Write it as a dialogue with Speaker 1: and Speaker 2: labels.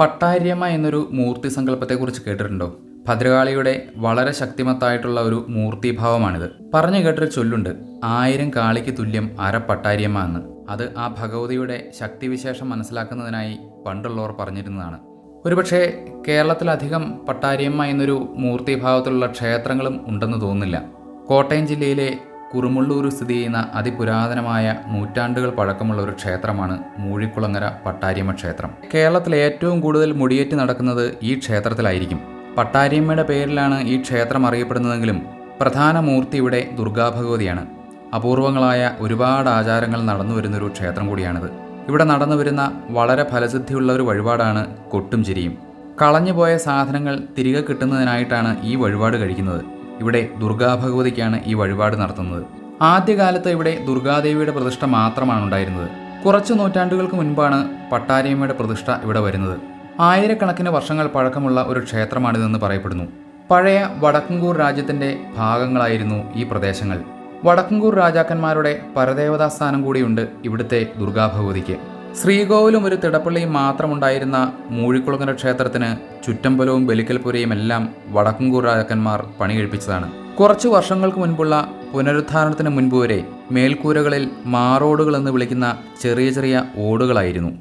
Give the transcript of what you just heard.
Speaker 1: പട്ടാര്യമ്മ എന്നൊരു മൂർത്തി സങ്കല്പത്തെക്കുറിച്ച് കേട്ടിട്ടുണ്ടോ? ഭദ്രകാളിയുടെ വളരെ ശക്തിമത്തായിട്ടുള്ള ഒരു മൂർത്തിഭാവമാണിത്. പറഞ്ഞു കേട്ടൊരു ചൊല്ലുണ്ട് ആയിരം കാളിക്ക് തുല്യം അര പട്ടാര്യമ്മ എന്ന്. അത് ആ ഭഗവതിയുടെ ശക്തിവിശേഷം മനസ്സിലാക്കുന്നതിനായി പണ്ടുള്ളവർ പറഞ്ഞിരുന്നതാണ്. ഒരുപക്ഷെ കേരളത്തിലധികം പട്ടാര്യമ്മ എന്നൊരു മൂർത്തിഭാവത്തിലുള്ള ക്ഷേത്രങ്ങളും ഉണ്ടെന്ന് തോന്നുന്നില്ല. കോട്ടയം ജില്ലയിലെ കുറുമുള്ളൂർ സ്ഥിതി ചെയ്യുന്ന അതിപുരാതനമായ നൂറ്റാണ്ടുകൾ പഴക്കമുള്ള ഒരു ക്ഷേത്രമാണ് മൂഴിക്കുളങ്ങര പട്ടാരിയമ്മ ക്ഷേത്രം. കേരളത്തിൽ ഏറ്റവും കൂടുതൽ മുടിയേറ്റ് നടക്കുന്നത് ഈ ക്ഷേത്രത്തിലായിരിക്കും. പട്ടാരിയമ്മയുടെ പേരിലാണ് ഈ ക്ഷേത്രം അറിയപ്പെടുന്നതെങ്കിലും പ്രധാന മൂർത്തി ഇവിടെ ദുർഗാഭഗവതിയാണ്. അപൂർവങ്ങളായ ഒരുപാട് ആചാരങ്ങൾ നടന്നു വരുന്നൊരു ക്ഷേത്രം കൂടിയാണിത്. ഇവിടെ നടന്നു വരുന്ന വളരെ ഫലസിദ്ധിയുള്ള ഒരു വഴിപാടാണ് കൊട്ടും ചിരിയും. കളഞ്ഞുപോയ സാധനങ്ങൾ തിരികെ കിട്ടുന്നതിനായിട്ടാണ് ഈ വഴിപാട് കഴിക്കുന്നത്. ഇവിടെ ദുർഗാഭഗവതിക്കാണ് ഈ വഴിപാട് നടത്തുന്നത്. ആദ്യകാലത്ത് ഇവിടെ ദുർഗാദേവിയുടെ പ്രതിഷ്ഠ മാത്രമാണ് ഉണ്ടായിരുന്നത്. കുറച്ച് നൂറ്റാണ്ടുകൾക്ക് മുൻപാണ് പട്ടാരിയമ്മയുടെ പ്രതിഷ്ഠ ഇവിടെ വരുന്നത്. ആയിരക്കണക്കിന് വർഷങ്ങൾ പഴക്കമുള്ള ഒരു ക്ഷേത്രമാണിതെന്ന് പറയപ്പെടുന്നു. പഴയ വടക്കുംകൂർ രാജ്യത്തിന്റെ ഭാഗങ്ങളായിരുന്നു ഈ പ്രദേശങ്ങൾ. വടക്കുംകൂർ രാജാക്കന്മാരുടെ പരദേവതാ സ്ഥാനം കൂടിയുണ്ട് ഇവിടുത്തെ ദുർഗാഭഗവതിക്ക്. ശ്രീകോവിലും ഒരു തിടപ്പള്ളിയും മാത്രമുണ്ടായിരുന്ന മൂഴിക്കുളങ്ങര ക്ഷേത്രത്തിന് ചുറ്റമ്പലവും ബലിക്കൽപുരയും എല്ലാം വടക്കുംകൂർ രാജാക്കന്മാർ പണി കഴിപ്പിച്ചതാണ് കുറച്ചു വർഷങ്ങൾക്ക് മുൻപുള്ള പുനരുദ്ധാരണത്തിന് മുൻപ് വരെ മേൽക്കൂരകളിൽ മാറോടുകൾ എന്ന് വിളിക്കുന്ന ചെറിയ ചെറിയ ഓടുകളായിരുന്നു.